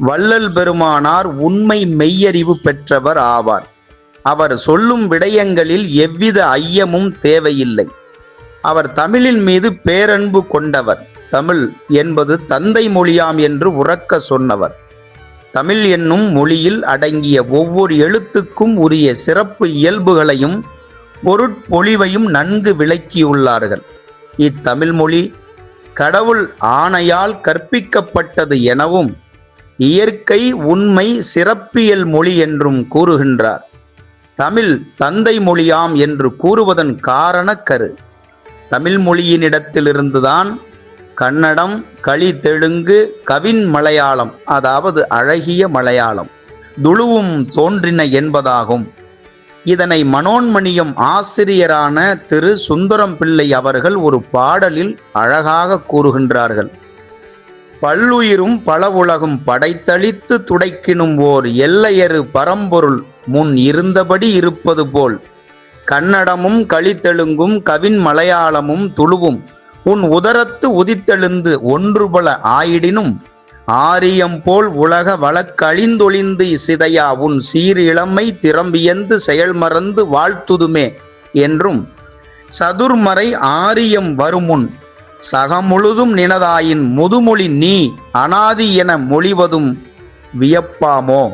வள்ளல் பெருமானார் உண்மை மெய்யறிவு பெற்றவர் ஆவார். அவர் சொல்லும் விடயங்களில் எவ்வித ஐயமும் தேவையில்லை. அவர் தமிழின் மீது பேரன்பு கொண்டவர். தமிழ் என்பது தந்தை மொழியாம் என்று உறக்க சொன்னவர். தமிழ் என்னும் மொழியில் அடங்கிய ஒவ்வொரு எழுத்துக்கும் உரிய சிறப்பு இயல்புகளையும் பொருட்பொழிவையும் நன்கு விளக்கியுள்ளார்கள். இத்தமிழ் மொழி கடவுள் ஆணையால் கற்பிக்கப்பட்டது எனவும் இயற்கை உண்மை சிறப்பியல் மொழி என்றும் கூறுகின்றார். தமிழ் தந்தை மொழியாம் என்று கூறுவதன் காரண கரு. தமிழ் மொழியினிடத்திலிருந்துதான் கன்னடம் களி தெலுங்கு கவின் மலையாளம் அதாவது அழகிய மலையாளம் துழுவும் தோன்றின என்பதாகும். இதனை மனோன்மணியம் ஆசிரியரான திரு. சுந்தரம் பிள்ளை அவர்கள் ஒரு பாடலில் அழகாக கூறுகின்றார்கள். பல்லுயிரும் பல உலகும் படைத்தளித்து துடைக்கினும் ஓர் எல்லையறு பரம்பொருள் முன் இருந்தபடி இருப்பது போல். கன்னடமும் களித்தெலுங்கும் கவின் மலையாளமும் துளுவும் உன் உதரத்து உதித்தெழுந்து ஒன்றுபல ஆயிடினும். ஆரியம் போல் உலக வழக்கழிந்தொழிந்து சிதையா உன் சீர் இளமை திறம்பியந்து செயல்மறந்து வாழ்த்துதுமே என்றும். சதுர்மறை ஆரியம் வருமுன் சகமுழுதும் நினதாயின் முதுமொழி நீ அனாதி என மொழிவதும் வியப்பாமோ?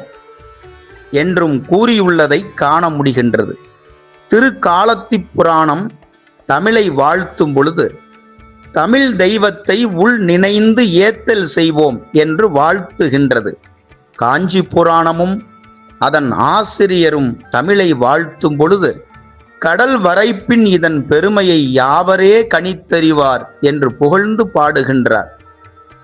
என்றும் கூறியுள்ளதை காண முடிகின்றது. திருக்காலத்தி புராணம் தமிழை வாழ்த்தும் பொழுது தமிழ் தெய்வத்தை உள் நினைந்து ஏத்தல் செய்வோம் என்று வாழ்த்துகின்றது. காஞ்சி புராணமும் அதன் ஆசிரியரும் தமிழை வாழ்த்தும் பொழுது கடல் வரைப்பின் இதன் பெருமையை யாவரே கணித்தறிவார் என்று புகழ்ந்து பாடுகின்றார்.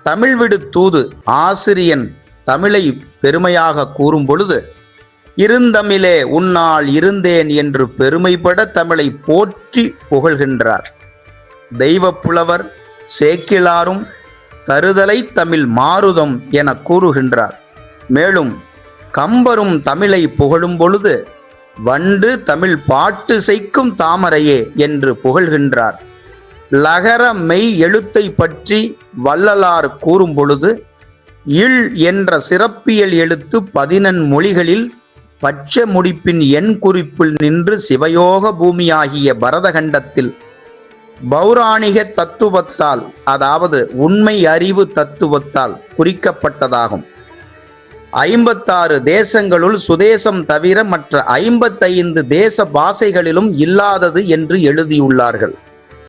தமிழ் விடு தூது ஆசிரியன் தமிழை பெருமையாக கூறும் பொழுது இருந்தமிழே உன்னால் இருந்தேன் என்று பெருமைப்பட தமிழை போற்றி புகழ்கின்றார். தெய்வ புலவர் சேக்கிலாரும் தருதலை தமிழ் மாருதம் என கூறுகின்றார். மேலும் கம்பரும் தமிழை புகழும் பொழுது வண்டு தமிழ் பாட்டு செய்க்கும் தாமரையே என்று புகழ்கின்றார். லகர மெய் எழுத்தை பற்றி வள்ளலார் கூறும் பொழுது இல் என்ற சிறப்பியல் எழுத்து பதினெண் மொழிகளில் பட்ச முடிப்பின் எண் குறிப்பில் நின்று சிவயோக பூமியாகிய பரதகண்டத்தில் பௌராணிக தத்துவத்தால் அதாவது உண்மை அறிவு தத்துவத்தால் குறிக்கப்பட்டதாகும். ஐம்பத்தாறு தேசங்களுள் சுதேசம் தவிர மற்ற ஐம்பத்தைந்து தேச பாஷைகளிலும் இல்லாதது என்று எழுதியுள்ளார்கள்.